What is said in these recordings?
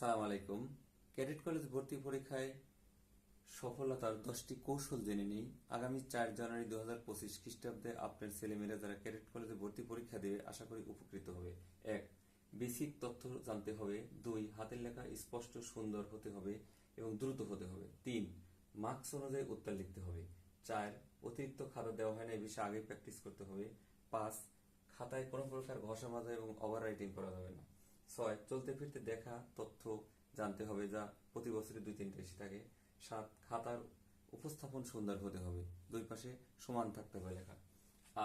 সালাম আলাইকুম। Cadet college ভর্তি পরীক্ষায় সফলতার দশটি কৌশল জেনে নিই। আগামী চার জানুয়ারি দু হাজার পঁচিশ খ্রিস্টাব্দে আপনার ছেলেমেয়েরা যারা ক্যাডেট কলেজে ভর্তি পরীক্ষা দেবে, আশা করি উপকৃত হবে। এক, বেসিক তথ্য জানতে হবে। দুই, হাতের লেখা স্পষ্ট, সুন্দর হতে হবে এবং দ্রুত হতে হবে। তিন, মার্কস অনুযায়ী উত্তর লিখতে হবে। চার, অতিরিক্ত খাতা দেওয়া হয় না, এই বিষয়ে আগে প্র্যাকটিস করতে হবে। পাঁচ, খাতায় কোনো প্রকার ঘষা মাজা এবং ওভার রাইটিং করা যাবে না। ছয়, চলতে ফিরতে দেখা, তথ্য জানতে হবে যা প্রতি বছরে দুই তিনটে এসে থাকে। সাত, খাতার উপস্থাপন সুন্দর হতে হবে। দুই পাশে সমান থাকতে হবে লেখা।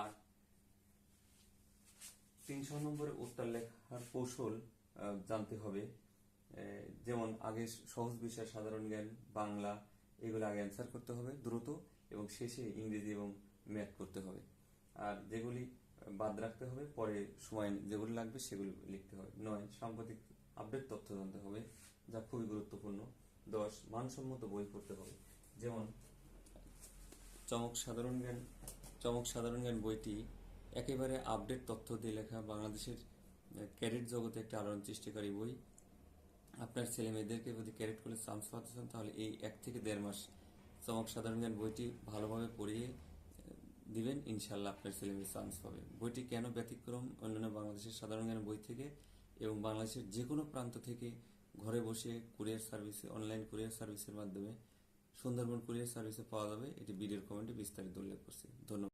আট, তিনশো নম্বরের উত্তর লেখার কৌশল জানতে হবে। যেমন আগে সহজ বিষয়, সাধারণ জ্ঞান, বাংলা, এগুলো আগে অ্যান্সার করতে হবে দ্রুত এবং শেষে ইংরেজি এবং ম্যাথ করতে হবে। আর যেগুলি বাদ রাখতে হবে, পরে সময় যেগুলো লাগবে সেগুলো লিখতে হবে। নয়, সাম্প্রতিক আপডেট তথ্য জানতে হবে, যা খুবই গুরুত্বপূর্ণ। দশ, মানসম্মত বই পড়তে হবে। যেমন, চমক সাধারণ জ্ঞান, চমক সাধারণ জ্ঞান বইটি একেবারে আপডেট তথ্য দিয়ে লেখা বাংলাদেশের ক্যারেট জগতে একটা আলোড়ন সৃষ্টিকারী বই। আপনার ছেলে মেয়েদেরকে যদি ক্যারেট কলেজ চান্স পাতে চান, তাহলে এই এক থেকে দেড় মাস চমক সাধারণ জ্ঞান বইটি ভালোভাবে পড়িয়ে দিবেন ইনশাল্লাহ আপনার ছেলে চান্স পাবে বইটি কেন ব্যতিক্রম? অন্যান্য বাংলাদেশের সাধারণ জ্ঞান বই থেকে এবং বাংলাদেশের যে কোনো প্রান্ত থেকে ঘরে বসে কুরিয়ার সার্ভিসে, অনলাইন কুরিয়ার সার্ভিসের মাধ্যমে সুন্দরবন কুরিয়ার সার্ভিসে পাওয়া যাবে। এটি ভিডিওর কমেন্টে বিস্তারিত উল্লেখ করছি। ধন্যবাদ।